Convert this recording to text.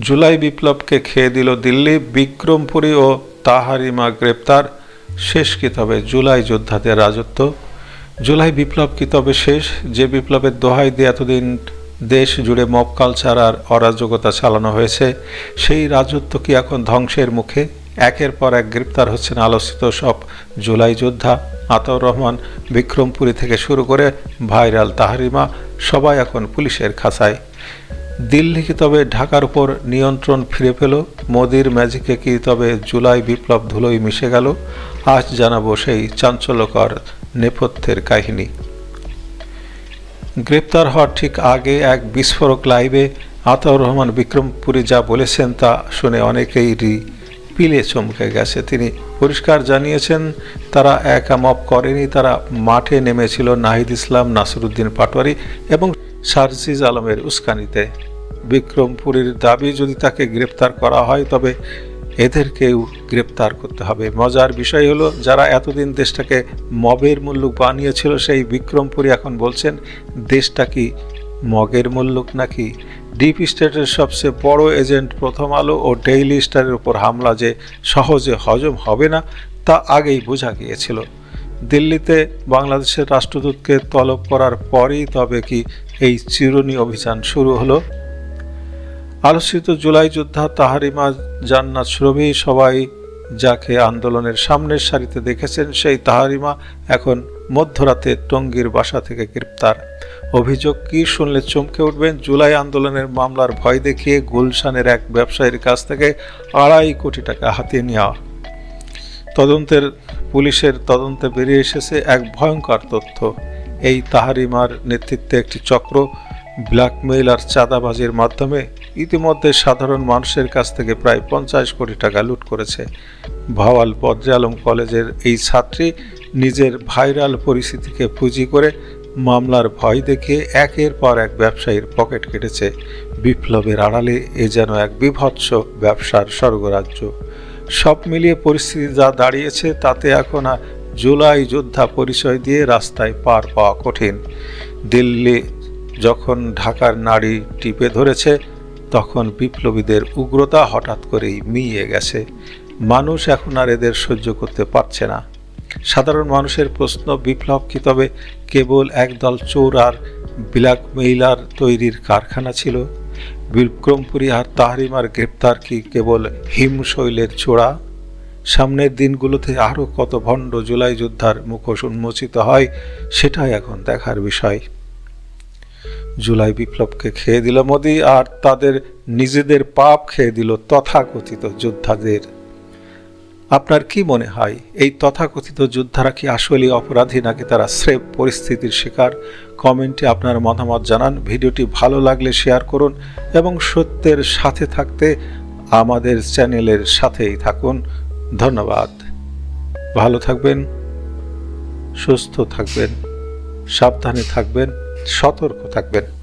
জুলাই বিপ্লবকে খেয়ে দিল দিল্লি, বিক্রমপুরী ও তাহারিমা গ্রেপ্তার। শেষ কি তবে জুলাই যোদ্ধাদের রাজত্ব। জুলাই বিপ্লব কি তবে শেষ? যে বিপ্লবের দোহাই দিয়ে এতদিন দেশ জুড়ে মব কালচার আর অরাজকতা চালানো হয়েছে, সেই রাজত্ব কি এখন ধ্বংসের মুখে? একের পর এক গ্রেপ্তার হচ্ছেন আলোচিত সব জুলাই যোদ্ধা। আতাউর রহমান বিক্রমপুরী থেকে শুরু করে ভাইরাল তাহারিমা সবাই এখন পুলিশের খাঁচায়। দিল্লি কি তবে ঢাকার উপর নিয়ন্ত্রণ ফিরে পেল? মোদির ম্যাজিকে কি তবে জুলাই বিপ্লব ধুলোই মিশে গেল? আজ জানাব সেই চাঞ্চল্যকর নেপথ্যের কাহিনী। গ্রেপ্তার হওয়ার ঠিক আগে এক বিস্ফোরক লাইভে আতাউর রহমান বিক্রমপুরী যা বলেছেন তা শুনে অনেকেই পিলে চমকে গেছে। তিনি পরিষ্কার জানিয়েছেন, তারা একা মপ করেনি, তারা মাঠে নেমেছিল নাহিদ ইসলাম, নাসিরুদ্দিন পাটোয়ারি এবং সারজিজ আলমের উস্কানিতে। বিক্রমপুরীর দাবি, যদি তাকে গ্রেপ্তার করা হয়, তবে এদেরকেও গ্রেপ্তার করতে হবে। মজার বিষয় হলো, যারা এতদিন দেশটাকে মবের মুল্লুক বানিয়েছিল, সেই বিক্রমপুরী এখন বলছেন, দেশটা কি মগের মুল্লুক নাকি? ডিপ স্টেটের সবচেয়ে বড় এজেন্ট প্রথম আলো ও ডেইলি স্টারের উপর হামলা যে সহজে হজম হবে না, তা আগেই বোঝা গিয়েছিল। দিল্লিতে বাংলাদেশের রাষ্ট্রদূতকে তলব করার পরই তবে কি এই চিরুনি অভিযান শুরু হলো? আলোচিত জুলাই যোদ্ধা তাহারিমা জান্নাত শ্রমী সবাই যাকে আন্দোলনের সামনের সারিতে দেখেছেন, সেই তাহারিমা এখন মধ্যরাতে টঙ্গীর বাসা থেকে গ্রেপ্তার। অভিযোগ কি শুনলে চমকে উঠবেন? জুলাই আন্দোলনের মামলার ভয় দেখিয়ে গুলশানের এক ব্যবসায়ীর কাছ থেকে আড়াই কোটি টাকা হাতিয়ে নেওয়া। তদন্তের, পুলিশের তদন্তে বেরিয়ে এসেছে এক ভয়ঙ্কর তথ্য। এই তাহারিমার নেতৃত্বে একটি চক্র ব্ল্যাকমেইল আর চাঁদাবাজির মাধ্যমে ইতিমধ্যে সাধারণ মানুষের কাছ থেকে প্রায় পঞ্চাশ কোটি টাকা লুট করেছে। ভাওয়াল বদ্রে আলম কলেজের এই ছাত্রী নিজের ভাইরাল পরিস্থিতিকে পুঁজি করে মামলার ভয় দেখিয়ে একের পর এক ব্যবসায়ীর পকেট কেটেছে। বিপ্লবের আড়ালে এ যেন এক বিভৎস ব্যবসার স্বর্গরাজ্য। সব মিলিয়ে পরিস্থিতি যা দাঁড়িয়েছে তাতে এখন জুলাই যোদ্ধা পরিচয় দিয়ে রাস্তায় পার পাওয়া কঠিন। দিল্লি যখন ঢাকার নাড়ি টিপে ধরেছে, তখন বিপ্লবীদের উগ্রতা হঠাৎ করেই মিইয়ে গেছে। মানুষ এখন আর এদের সহ্য করতে পারছে না। সাধারণ মানুষের প্রশ্ন, বিপ্লব কি তবে কেবল একদল চোর আর ব্ল্যাকমেইলার তৈরির কারখানা ছিল? বিক্রমপুরী আর তাহরিমার গ্রেপ্তার কি কেবল হিমশৈলের চোড়া সামনের দিনগুলোতে আরও কত ভণ্ড জুলাই যোদ্ধার মুখোশ উন্মোচিত হয়, সেটাই এখন দেখার বিষয়। জুলাই বিপ্লবকে খেয়ে দিল মোদি আর তাদের নিজেদের পাপ খেয়ে দিল তথাকথিত যোদ্ধাদের। আপনার কি মনে হয়, এই তথাকথিত যোদ্ধারা কি আসলে অপরাধী নাকি তারা স্রেফ পরিস্থিতির শিকার? কমেন্টে আপনার মতামত জানান। ভিডিওটি ভালো লাগলে শেয়ার করুন এবং সত্যের সাথে থাকতে আমাদের চ্যানেলের সাথেই থাকুন। ধন্যবাদ। ভালো থাকবেন, সুস্থ থাকবেন, সাবধানে থাকবেন। সতর্ক থাকবেন।